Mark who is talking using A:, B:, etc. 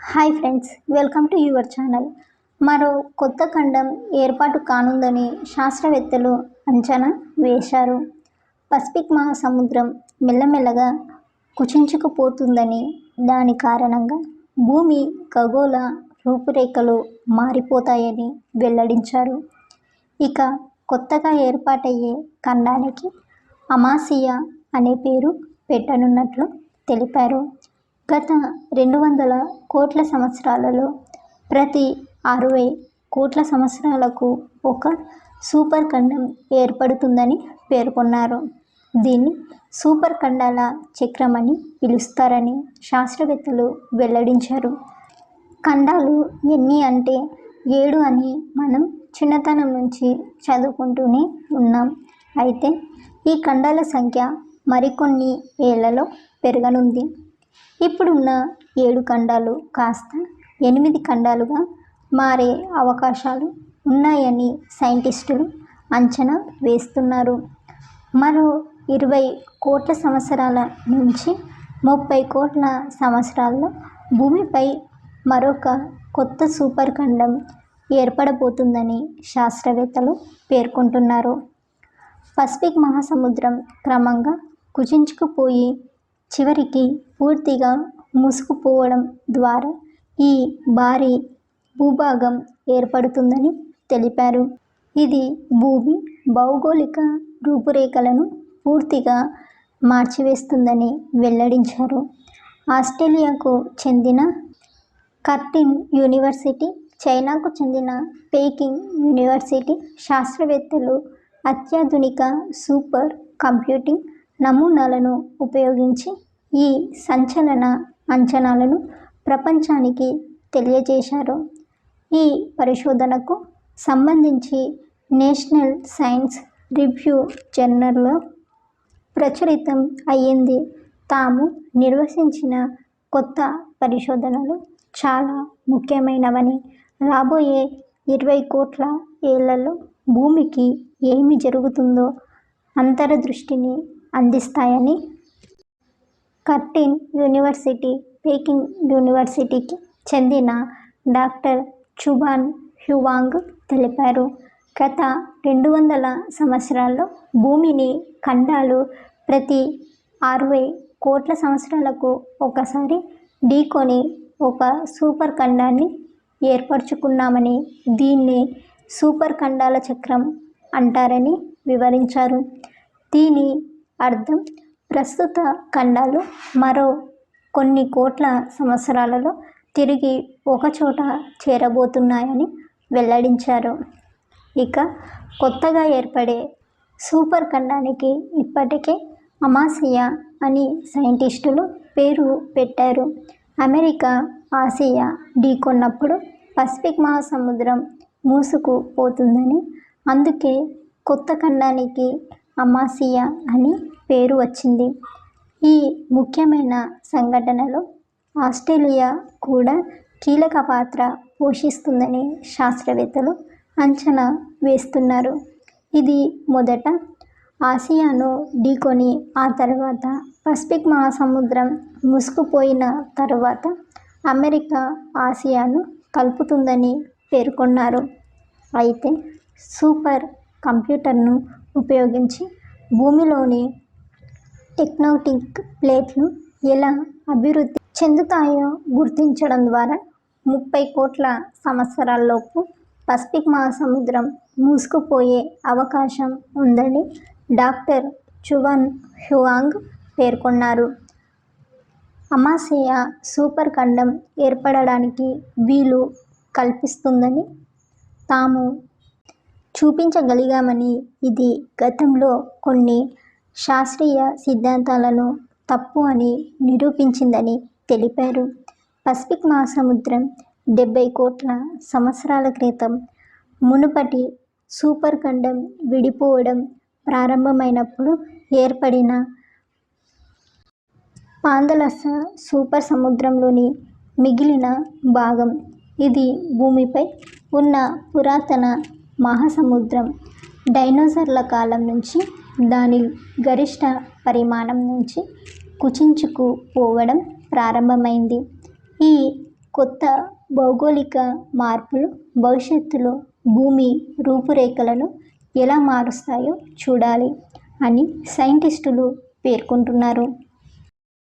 A: Hi friends welcome to your channel. మరో కొత్త ఖండం ఏర్పాటు కానుందని శాస్త్రవేత్తలు అంచనా వేశారు. పసిఫిక్ మహాసముద్రం మెల్లమెల్లగా కుచించుకుపోతుందని దాని కారణంగా భూమి ఖగోళ రూపురేఖలు మారిపోతాయని వెల్లడించారు. ఇక కొత్తగా ఏర్పాటయ్యే ఖండానికి అమాసియా అనే పేరు పెట్టనున్నట్లు తెలిపారు. గత రెండు వందల కోట్ల సంవత్సరాలలో ప్రతి అరవై కోట్ల సంవత్సరాలకు ఒక సూపర్ ఖండం ఏర్పడుతుందని పేర్కొన్నారు. దీన్ని సూపర్ ఖండాల చక్రం అని పిలుస్తారని శాస్త్రవేత్తలు వెల్లడించారు. ఖండాలు ఎన్ని అంటే ఏడు అని మనం చిన్నతనం నుంచి చదువుకుంటూనే ఉన్నాం. అయితే ఈ ఖండాల సంఖ్య మరికొన్ని ఏళ్ళలో పెరగనుంది. ఇప్పుడున్న ఏడు ఖండాలు కాస్త ఎనిమిది ఖండాలుగా మారే అవకాశాలు ఉన్నాయని సైంటిస్టులు అంచనా వేస్తున్నారు. మరో ఇరవై కోట్ల సంవత్సరాల నుంచి ముప్పై కోట్ల సంవత్సరాల్లో భూమిపై మరొక కొత్త సూపర్ ఖండం ఏర్పడబోతుందని శాస్త్రవేత్తలు పేర్కొంటున్నారు. పసిఫిక్ మహాసముద్రం క్రమంగా కుచించుకుపోయి చివరికి పూర్తిగా మూసుకుపోవడం ద్వారా ఈ భారీ భూభాగం ఏర్పడుతుందని తెలిపారు. ఇది భూమి భౌగోళిక రూపురేఖలను పూర్తిగా మార్చివేస్తుందని వెల్లడించారు. ఆస్ట్రేలియాకు చెందిన కర్టిన్ యూనివర్సిటీ చైనాకు చెందిన పేకింగ్ యూనివర్సిటీ శాస్త్రవేత్తలు అత్యాధునిక సూపర్ కంప్యూటింగ్ నమూనాలను ఉపయోగించి ఈ సంచలన అంచనాలను ప్రపంచానికి తెలియజేశారు. ఈ పరిశోధనకు సంబంధించి నేషనల్ సైన్స్ రివ్యూ జర్నల్లో ప్రచురితం అయ్యింది. తాము నిర్వచించిన కొత్త పరిశోధనలు చాలా ముఖ్యమైనవని. రాబోయే ఇరవై కోట్ల ఏళ్ళలో భూమికి ఏమి జరుగుతుందో అంతర్దృష్టిని అందిస్తాయని కర్టిన్ యూనివర్సిటీ పేకింగ్ యూనివర్సిటీకి చెందిన డాక్టర్ చుబాన్ హ్యువాంగ్ తెలిపారు. గత రెండు వందల సంవత్సరాల్లో భూమిని ఖండాలు ప్రతి అరవై కోట్ల సంవత్సరాలకు ఒకసారి ఢీకొని ఒక సూపర్ ఖండాన్ని ఏర్పరచుకున్నామని దీన్ని సూపర్ ఖండాల చక్రం అంటారని వివరించారు. దీని అర్థం. ప్రస్తుత ఖండాలు మరో కొన్ని కోట్ల సంవత్సరాలలో తిరిగి ఒకచోట చేరబోతున్నాయని వెల్లడించారు. ఇక కొత్తగా ఏర్పడే సూపర్ ఖండానికి ఇప్పటికే అమాసియా అని సైంటిస్టులు పేరు పెట్టారు. అమెరికా ఆసియా ఢీకొన్నప్పుడు పసిఫిక్ మహాసముద్రం మూసుకుపోతుందని అందుకే కొత్త ఖండానికి అమాసియా అని పేరు వచ్చింది. ఈ ముఖ్యమైన సంఘటనలో ఆస్ట్రేలియా కూడా కీలక పాత్ర పోషిస్తుందని శాస్త్రవేత్తలు అంచనా వేస్తున్నారు. ఇది మొదట ఆసియాను ఢీకొని ఆ తర్వాత పసిఫిక్ మహాసముద్రం ముసుకుపోయిన తర్వాత అమెరికా ఆసియాను కలుపుతుందని పేర్కొన్నారు. అయితే సూపర్ కంప్యూటర్ను ఉపయోగించి భూమిలోని టెక్నోటిక్ ప్లేట్లు ఎలా అభివృద్ధి చెందుతాయో గుర్తించడం ద్వారా ముప్పై కోట్ల సంవత్సరాల్లోపు పసిఫిక్ మహాసముద్రం మూసుకుపోయే అవకాశం ఉందని డాక్టర్ చువన్ హ్యువాంగ్ పేర్కొన్నారు. అమాసేయ సూపర్ ఖండం ఏర్పడడానికి వీలు కల్పిస్తుందని తాము చూపించగలిగామని ఇది గతంలో కొన్ని శాస్త్రీయ సిద్ధాంతాలను తప్పు అని నిరూపించిందని తెలిపారు. పసిఫిక్ మహాసముద్రం డెబ్బై కోట్ల సంవత్సరాల క్రితం మునుపటి సూపర్ ఖండం విడిపోవడం ప్రారంభమైనప్పుడు ఏర్పడిన పాందలస సూపర్ సముద్రంలోని మిగిలిన భాగం. ఇది భూమిపై ఉన్న పురాతన మహాసముద్రం. డైనోసార్ల కాలం నుంచి దాని గరిష్ట పరిమాణం నుంచి కుచించుకుపోవడం ప్రారంభమైంది. ఈ కొత్త భౌగోళిక మార్పులు భవిష్యత్తులో భూమి రూపురేఖలను ఎలా మారుస్తాయో చూడాలి అని సైంటిస్టులు పేర్కొంటున్నారు.